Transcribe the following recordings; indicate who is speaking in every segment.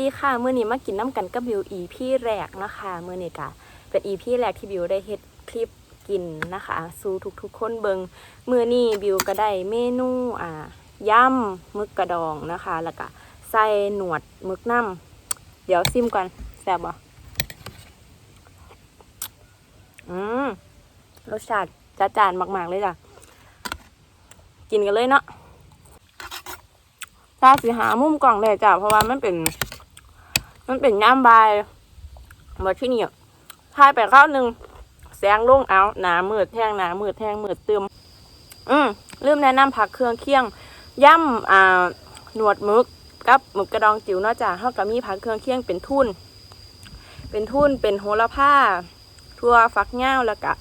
Speaker 1: ดีค่ะมื้อนี้มากินน้ำกันกับบิวอีพี่แรกนะคะมื้อนี้กะเป็นอีพี่แรกที่บิวได้เฮ็ดคลิปกินนะคะสู่ทุกๆคนเบิงมื้อนี้บิวก็ได้เมนูอ่ายำมึกกระดองนะคะ แล้วก็ใส่หนวดมึกน้ำเดี๋ยวซิมก่อนแซ่บบ่อืมรสชาติจัดจานมากๆเลยจ้ะกินกันเลยเนาะตาสีหามุมกล่องเลยจ้ะเพราะว่ามันเป็น มันเป็นย่ามบายมาที่นี่ทายไปข้าวหนึ่งแสงลงเอาหนามืดแท่งหนามืดแท่งมืดเติมอืมลืมแนะนำผักเครื่องเคียงย่ำอ่าหนวดมึกกับหมึกกระดองจิ๋วเนาะจ้ะเขาก็มีผักเครื่องเคียงเป็นทุนเป็นทุนเป็นโหระพาทั่วฟักย่าแล้วก็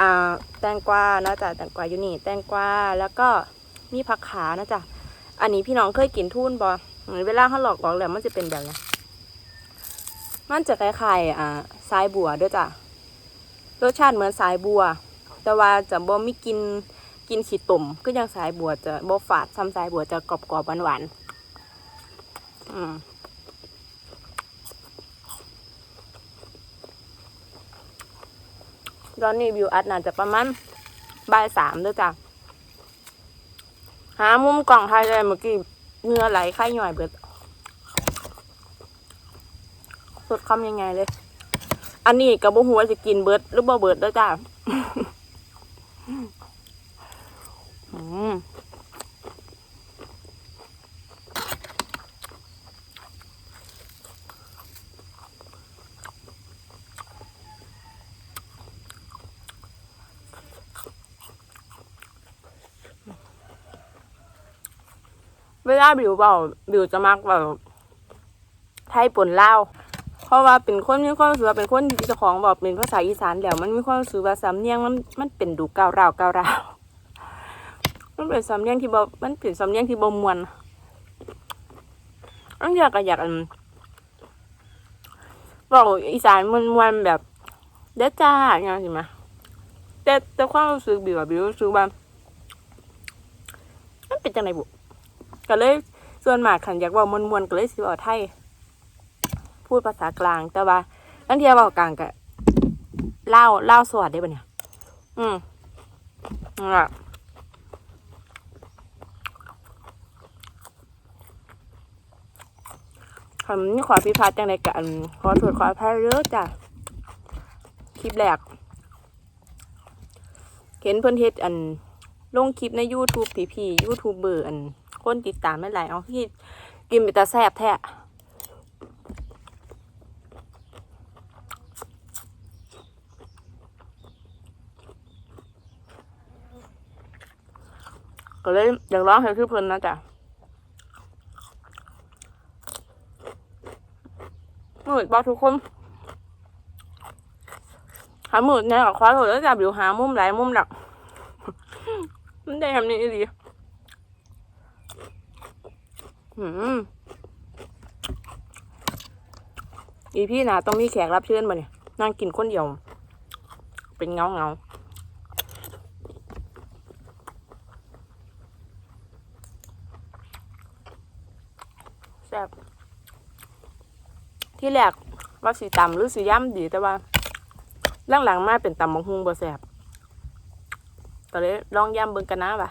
Speaker 1: อ่าแตงกวาเนาะจ้ะแตงกวาอยู่นี่ แตงกวาแล้วก็มีผักขาเนาะจ้ะอันนี้พี่น้องเคยกินทุ่นบอเวลาเขาหลอกบอกแล้วมันจะเป็นแบบนี้ มันจะคล้ายๆอ่าสายบัวด้วยจ้ะรสชาติเหมือนสายบัว แต่ว่าจะบ่มีกินกินขี้ตุ่มก็ยังสายบัวจะบ่ฝาดซ้ำสายบัวจะกรอบๆหวานๆอืมตอนนี้วิวอัดน่าจะประมาณบ่ายสามด้วยจ้ะหามุมกล่องไทยเลยเมื่อกี้เหงื่อไหลไข้หน่อยเบิด สดคำยังไงเลย อันนี้กับบุหัวจะกินเบิร์ดหรือบ่เบิดเด้อจ้าอืมเวลาบิวเบาบิวจะมักแบบไทยป่นเล่า เพราะว่าเป็นคนมีความรู้สึกว่าเป็นคนที่เจ้าของบอกเป็นภาษาอีสานแล้วมันมีความรู้สึกว่าสำเนียงมันมันเป็นดูก้าวราวก้าวราวมันเป็นสำเนียงที่บ่มันเป็นสำเนียงที่บ่มวนอันอยากอยากอันบอกอีสานมวนมวนแบบเด้อจ้าอย่างนี้มาแต่แต่ความรู้สึกบิวอะบิวรู้สึกว่ามันเป็นจังไดบุก็เลยส่วนมากขันอยากว่ามวนมวนก็เลยสิเว่าไทย พูดภาษากลาง แต่ว่าทั้งเทียเว่ากลางก็เล่าเล่าสวัสดได้ปะเนี่ย อืมนั่นแหละคำนี้ขอพิพาทจังในกันขอโทษขออภัยเยอจ้ะคลิปแรกเห็นเพิ่อนเฮ็ดอันลงคลิปใน YouTube พี่พี่ยูทูบเบอร์อัน คนติดตามไม่หลายเอาพี่กินไปตาแซบแท้ ก็เลยอยากร้องให้คือเพิ่นนะจ๊ะมืดบอกทุกคนหามืดเนี่ยกับคว้าโถแล้วจ้ะบิวหามุมหลายมุมหลักมันได้ทำนี้ดีอืมอีพี่นะต้องมีแขกรับเชิญมาเนี่ยนั่งกินคนเดียว เป็นเงาเงาแซ่บ ที่แรกว่าสีตำหรือสีย่ำดีแต่ว่าหลังๆมาเป็นตำมังหุงบ่แซ่บก็เลยลองย่ำเบิ่งกันนะว่ะ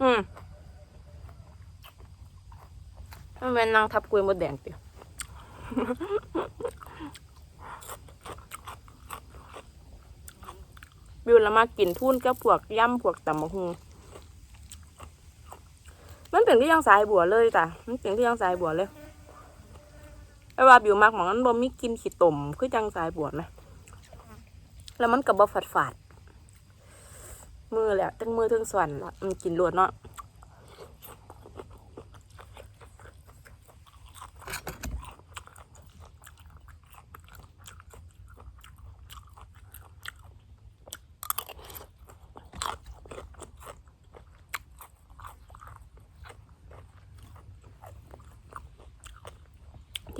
Speaker 1: อืมมันเป็นนางทับกล้วยมดแดงเติบิวล้วมากินทุ่นกับพวกย่ำพวกตำมะฮุง เป็นที่ยังสายบัวเลยจ้ะมันเป็นที่ยังสายบัวเลยไอ้ว่าบิวมากหมองนั้นบ่มีกินขี้ตมคือจังสายบัวไหมแล้วมันกับบ่ฝาดฝาดมือแหละทั้งมือทั้งส่วนมันกินรวดเนาะ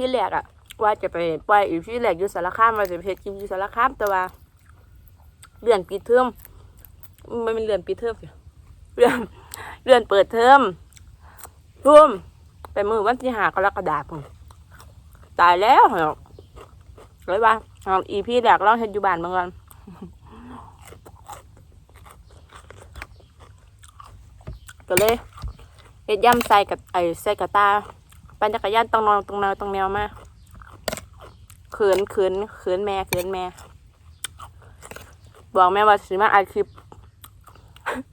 Speaker 1: ที่แรกอะว่าจะไปปล่อยอีที่แรกอยู่สารคามว่าจะไปเฮ็ดคลิปอยู่สารคามแต่ว่าเดือนปิดเทอมมันเป็นเรือนปีเทอมสิเรือนเรือนเปิดเทอมร่วมไปมือวันที่หากรกฎาคมตายแล้วเหรอเลยว่าเอาอีพี่แดกเล่าเฮ็ดอยู่บ้านเมืองกันก็เลยเฮ็ดย่ำใส่กับไอ้ใส่กระตา ปั่นจักรยานต้องนอนตรงแนวตรงแนวมาเขินเขินเขินแม่เขินแม่ บอกแม่ว่าสิมาอัดคลิป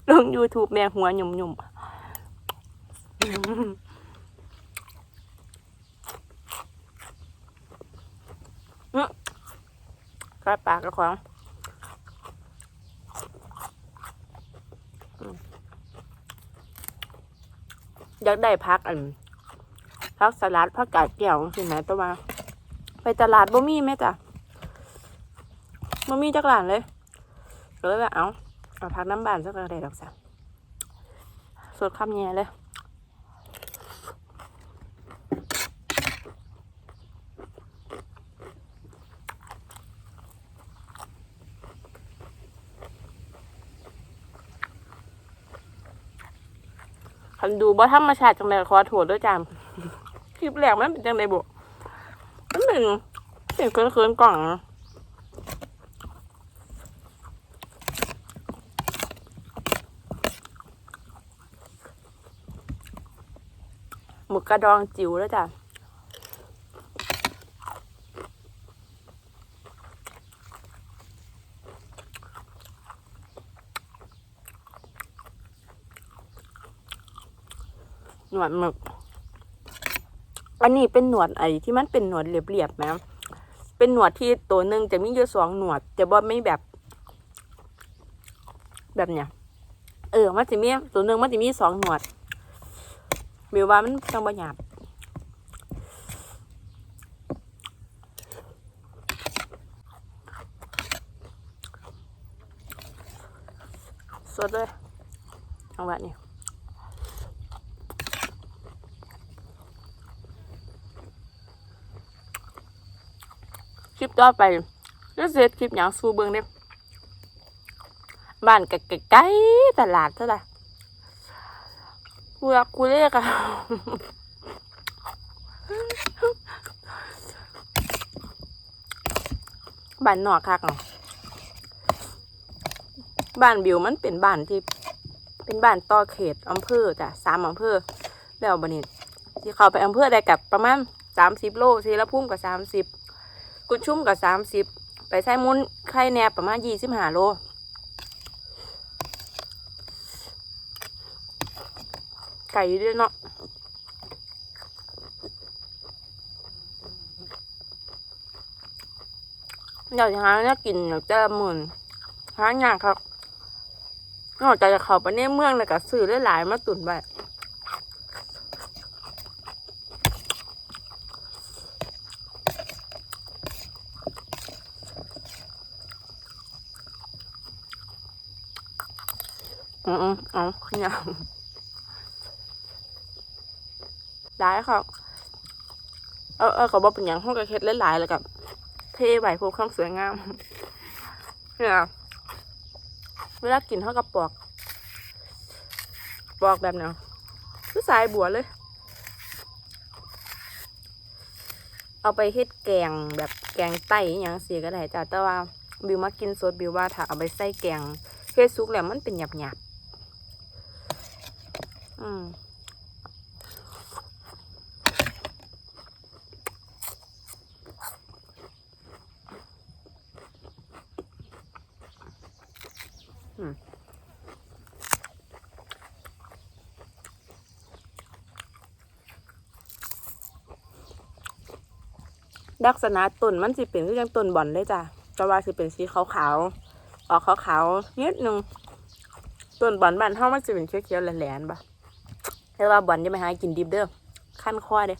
Speaker 1: ลง YouTube แม่หัวหยุ่มหยุ่มกัดปากกับของอยากได้พักอัน พักสลัดพักกาดแก้วสิไหมแต่ว่าไปตลาดบ่มีแม่จ้ะบ่มีจักหลานเลยก็เลยว่าเอาเอาพักน้ำบานสักกระไดดอกจ้ะสดคำแย่เลยคันดูบ่ธรรมชาติจังไดขอโทษด้วยจ้า คลิปแรกมันเป็นจังไดบ่มันเป็นเสียงเคินๆกล่องหมึกกระดองจิ๋วแล้วจ้ะหนวดหมึก อันนี้เป็นหนวดไอ้ที่มันเป็นหนวดเรียบๆนะเป็นหนวดที่ตัวหนึ่งจะมีอยู่สองหนวดแต่ว่ไม่แบบ แบบเนี้ยเออมันจะมีตัวหนึ่งมันจะมีสองหนวดบิวว่ามันจังบ่หยาบสดเลยจังหวะนี้ คลิปต่อไปก็เสร็จคลิปอย่างสู้เบิงเด้บ้านไกลๆตลาดเท่าไหร่กูอยากกูเรียกอะบ้านนอกคักเนาะบ้านบิวมันเป็นบ้านที่ เป็นบ้านต่อเขตอำเภอจ้ะสามอำเภอ แล้วบันนี้ที่เขาไปอำเภอได้กับประมาณสามสิบโลสีละพุ่มกับสามสิบ กุดชุ่มกับสามสิบไปใช้มุ้นไข่แนบประมาณยี่สิบห้าโลไก่ด้วยเนาะอยากจะหาเนี่ยกินอยากจะหมื่นหาอยากครับนอกจากจะเข้าไปในเมืองแล้วก็ซื้อหลายๆมาตุนไว้ อืม ๆเอาเนี่ยได้ค่ะเออเออก็บอกเป็นอย่างห้องกระเค็ดหลายๆแล้วกับเทใบพวกความสวยงามเนี่ยเวลากินเท่ากับปอกปอกแบบเนี้ยคือสายบัวเลย เอาไปเฮ็ดแกงแบบแกงไต้อย่างเสียก็ได้จ้ะแต่ว่าบิวมากินสดบิวว่าถ้าเอาไปใส่แกงเฮ็ดซุกแล้วมันเป็นหยาบๆ อืมลักษณะต้นมันสิเป็นคือจังต้นบอนเลยจ้ะแต่ว่าสิเป็นสีขาวๆ ออกขาวๆนิดนึงต้นบอนบ้านเฮามันสิเป็นเขียวๆแหลมๆบ่ แต่ว่าบอนจะไปหากินดิบเด้อขั้นคอเด้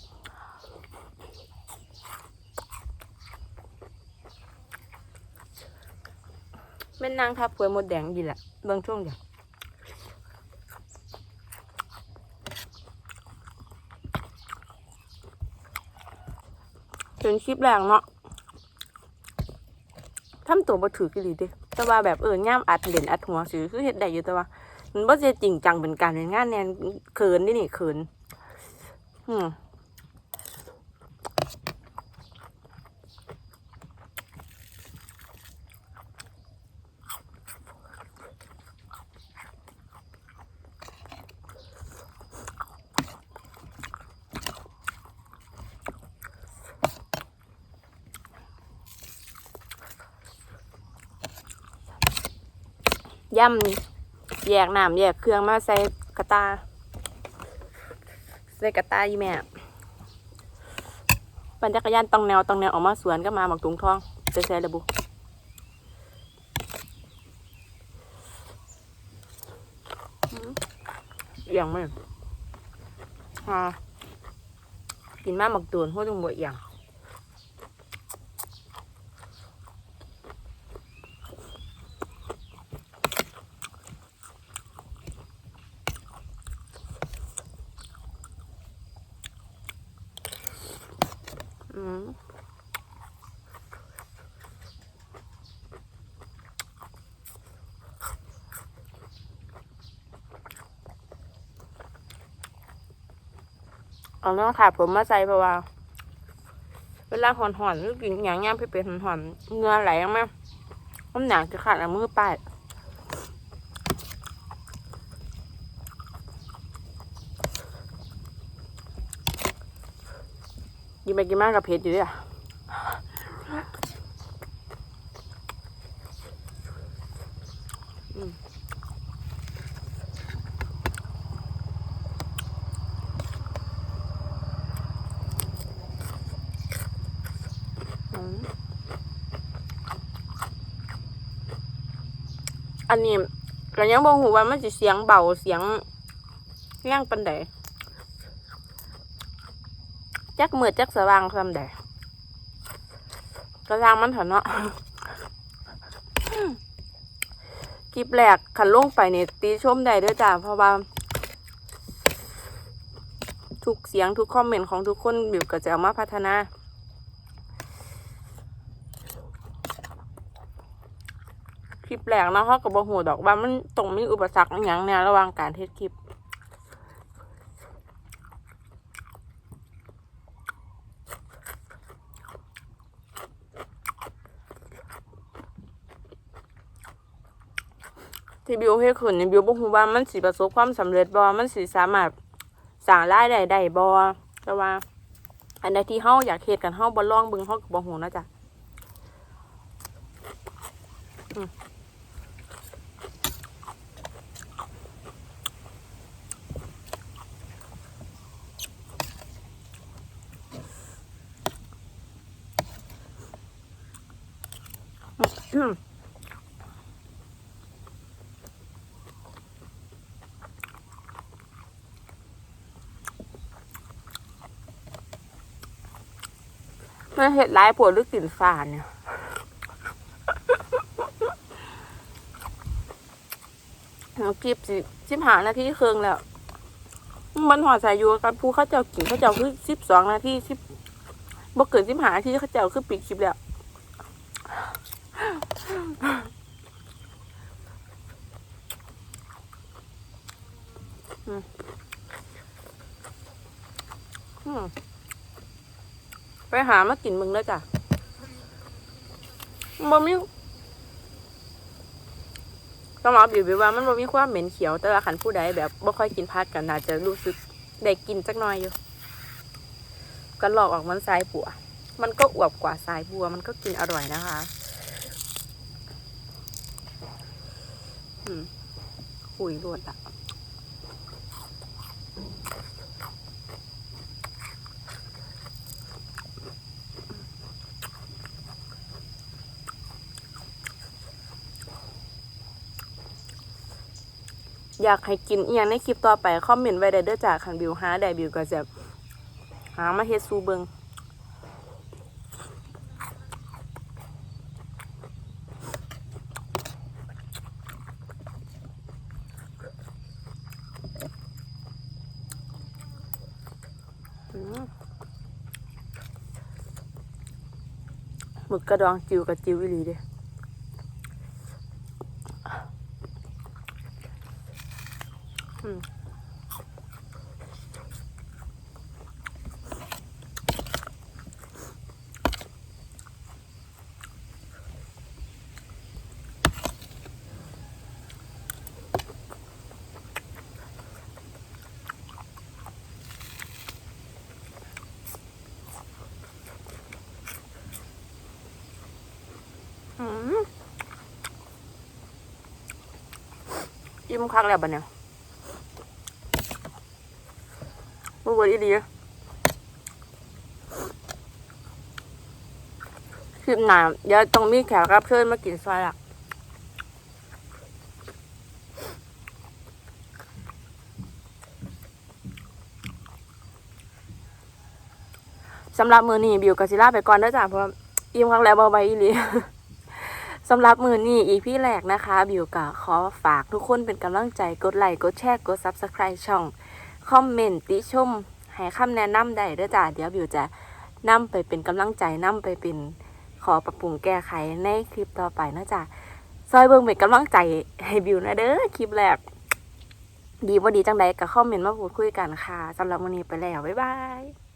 Speaker 1: แม่นนางทับเปลือยหมดแดงดีแหละเบิ่งช่วงเดียวเป็นคลิปแรงเนาะทำตัวบ่ถือกี่ดีเด้แต่ว่าแบบเออย่ามอัดเด่นอัดหัวซื้อคือเฮ็ดได้อยู่แต่ว่า มันบ่จะจริงจังเป็นการเป็นงานแนนเขินนี่นี่เขินอืมย่ำ แยกน้ำแยกเครื่องมาใส่กระตา ใส่กระตาอีแม่ปั่นจักรยานตองแนวตองแนวออกมาสวนก็มาหมักถุงทองใส่ใส่ระบุอืมเอียงไหมอ่ากินมาหมักตูนหัวตรงบวเอียง อืม เอาเนาะค่ะผมมาใส่เพราะว่า เวลาหอนๆหรือกินอย่างย่างเผ็ดๆหอนๆเนื้อไหลออกมาน้ำหนักจะขาดอามือป้ายกินไปกินมากกับเผ็ดอยู่ด้วย อันนี้ก็ยังบอกหูว่ามันจะเสียงเบาเสียงย่างปันใดจักมืดจักสว่างซำใดกระทางมันเถอะเนาะคลิปแรกขันลงไปเนี่ยตีชมได้ด้วยจ้าเพราะว่า ทุกเสียงทุกคอมเมนต์ของทุกคนบิวก็จะเอามาพัฒนา คลิปแรกเนาะเขาก็บอกหูดอกว่ามันต้องมีอุปสรรคอย่างแนวระหว่างการเทสคลิปที่บิวเฮ็ดขึ้นนี่บิวบ่ฮู้ว่ามันสิประสบความสำเร็จบ่มันสิสามารถสร้างรายได้ได้บ่แต่ว่า อันใดที่เฮาอยากเฮ็ดกันเฮาบ่ลองเบิ่งเฮาก็บ่ฮู้นะจ๊ะ มันเห็ดร้ายปวดหรือกลิ่นฝาดเนี่ยเรากิบสิสิบหานาทีเครึ่งแล้ว มันหอดสายยูกันผู้เขาเจ้ากินเขาเจ้าคือสิบสองนาทีสิบบ่เกินสิบหานาทีเขาเจ้าคือปิดคลิปแล้ว อืมอืม ไปหามากินมึงแล้วจ้ะบ่มีสำหรับบิวบิวว่ามันบ่มีความเหม็นเขียว แต่ว่าขันผู้ใดแบบบ่ค่อยกินผักกันน่าจะรู้สึกได้กินจักหน่อยอยู่ก็หลอกออกมันทรายปัว มันก็อวบกว่าทรายบัว มันก็กินอร่อยนะคะหุยรวดอะ อยากให้กินอีหยังในคลิปต่อไปคอมเมนต์ไว้ได้เด้อจ้าคันบิวหาได้บิวก็จะหามาเฮ็ดซูเบิงหมึกกระดองจิวกับจิวอีหลีเด้ อืมอิ่มคักแล้วบัดเนี่ย บ่เบิดอีหลีคลิปหนาเดี๋ยวต้องมีแขกรับเชิญมากินซอยละสำหรับมือนี้บิวกับซิล่าไปก่อนเด้อจ้ะเพราะอิ่มคักแล้วบ่ไหวอีหลีสำหรับมือนี้อีพี่แรกนะคะ บิวก็ขอฝากทุกคนเป็นกำลังใจกดไลค์กดแชร์กด Subscribe ช่อง คอมเมนต์ติชมให้คำแนะนำได้เด้อจ้าเดี๋ยวบิวจะนำไปเป็นกำลังใจนำไปเป็นขอปรับปรุงแก้ไขในคลิปต่อไปนะจ้ะซอยเบิ่งเป็นกำลังใจให้บิวนะเด้อคลิปแรกดีบ่ดีจังใดก็คอมเมนต์มาพูดคุยกันค่ะสำหรับวันนี้ไปแล้วบ๊ายบาย